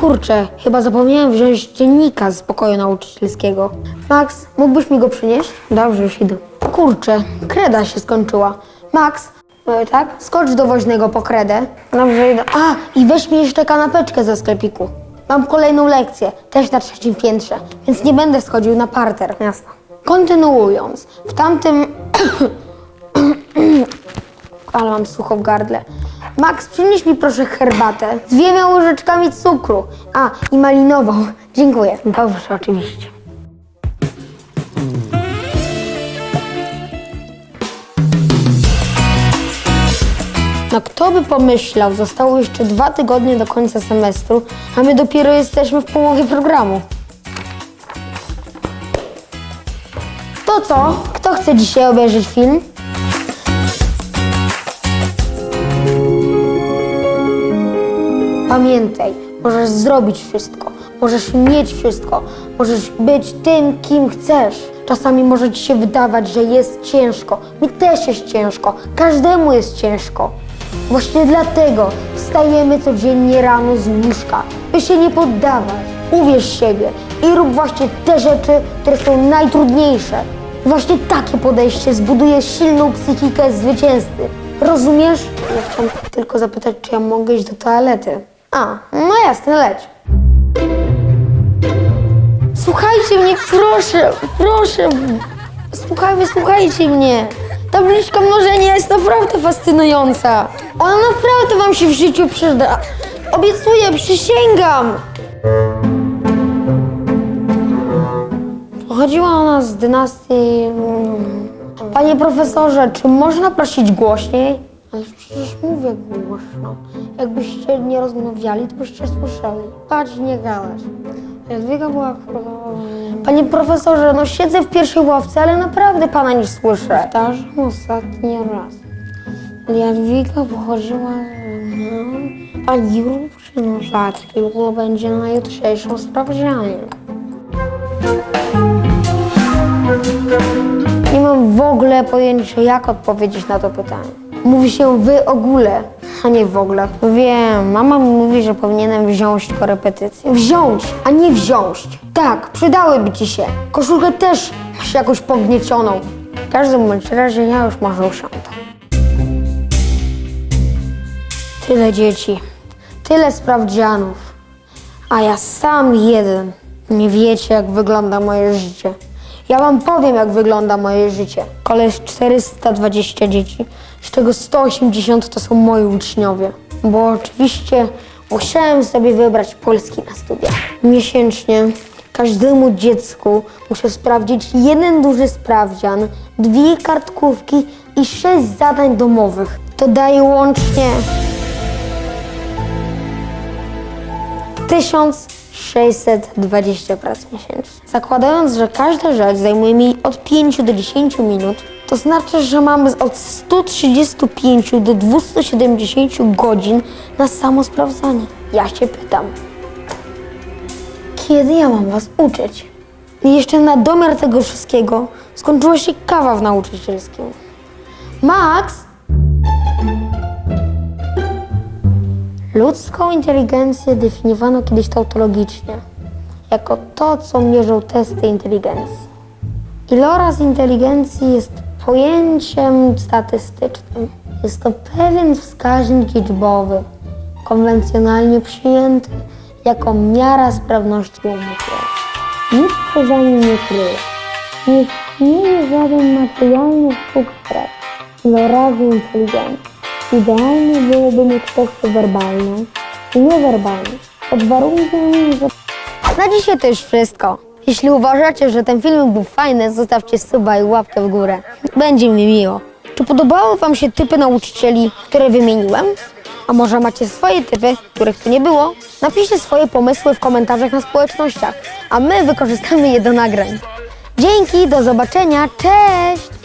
Kurczę, chyba zapomniałem wziąć dziennika z pokoju nauczycielskiego. Max, mógłbyś mi go przynieść? Dobrze, już idę. Kurczę, kreda się skończyła. Max, e, tak? Skocz do woźnego po kredę. Dobrze, idę. A, i weź mi jeszcze kanapeczkę ze sklepiku. Mam kolejną lekcję, też na trzecim piętrze, więc nie będę schodził na parter. Jasne. Kontynuując, w tamtym ale mam sucho w gardle. Max, przynieś mi proszę herbatę z dwiema łyżeczkami cukru. A, i malinową. Dziękuję. Dobrze, oczywiście. No kto by pomyślał, zostało jeszcze dwa tygodnie do końca semestru, a my dopiero jesteśmy w połowie programu. To co? Kto chce dzisiaj obejrzeć film? Pamiętaj, możesz zrobić wszystko, możesz mieć wszystko, możesz być tym, kim chcesz. Czasami może ci się wydawać, że jest ciężko. Mi też jest ciężko, każdemu jest ciężko. Właśnie dlatego wstajemy codziennie rano z łóżka, by się nie poddawać. Uwierz siebie i rób właśnie te rzeczy, które są najtrudniejsze. Właśnie takie podejście zbuduje silną psychikę zwycięzcy. Rozumiesz? Ja chciałam tylko zapytać, czy ja mogę iść do toalety. A, no jasne, leć. Słuchajcie mnie, proszę, proszę. Słuchaj, wysłuchajcie mnie. Tabliczka mnożenia jest naprawdę fascynująca. Ona naprawdę wam się w życiu przyda. Obiecuję, przysięgam. Pochodziła ona z dynastii... mm, Panie profesorze, czy można prosić głośniej? Ale przecież mówię głośno. Jakbyście nie rozmawiali, to byście słyszeli. Patrz, nie gadać. Jadwiga była królowa. Panie profesorze, no siedzę w pierwszej ławce, ale naprawdę pana nie słyszę. Powtarzam ostatni raz. Jadwiga pochodziła z... A nie przynoszacki, bo będzie na jutrzejszą sprawdzianie. Nie mam w ogóle pojęcia, jak odpowiedzieć na to pytanie. Mówi się wy ogóle, a nie w ogóle. Wiem, mama mi mówi, że powinienem wziąć korepetycję. Wziąć, a nie wziąć. Tak, przydałyby ci się. Koszulkę też masz jakąś pogniecioną. W każdym bądź razie ja już może usiądę. Tyle dzieci, tyle sprawdzianów, a ja sam jeden. Nie wiecie, jak wygląda moje życie. Ja wam powiem, jak wygląda moje życie. Koleś 420 dzieci, z czego 180 to są moi uczniowie. Bo oczywiście musiałem sobie wybrać polski na studia. Miesięcznie każdemu dziecku muszę sprawdzić jeden duży sprawdzian, dwie kartkówki i sześć zadań domowych. To daje łącznie 1620 prac miesięcznie. Zakładając, że każda rzecz zajmuje mi od 5 do 10 minut, to znaczy, że mamy od 135 do 270 godzin na samo sprawdzanie. Ja się pytam, kiedy ja mam was uczyć? I jeszcze na domiar tego wszystkiego skończyła się kawa w nauczycielskim. Max! Ludzką inteligencję definiowano kiedyś tautologicznie, jako to, co mierzą testy inteligencji. Iloraz inteligencji jest pojęciem statystycznym. Jest to pewien wskaźnik liczbowy, konwencjonalnie przyjęty jako miara sprawności umysłu. Nic się za nim nie kryje. Nie istnieje żaden materialny sztuk ilorazu inteligencji. Idealnie byłoby mieć testy werbalne i niewerbalne, pod warunkiem, że... Na dzisiaj to już wszystko. Jeśli uważacie, że ten film był fajny, zostawcie suba i łapkę w górę. Będzie mi miło. Czy podobały Wam się typy nauczycieli, które wymieniłem? A może macie swoje typy, których tu nie było? Napiszcie swoje pomysły w komentarzach na społecznościach, a my wykorzystamy je do nagrań. Dzięki, do zobaczenia, cześć!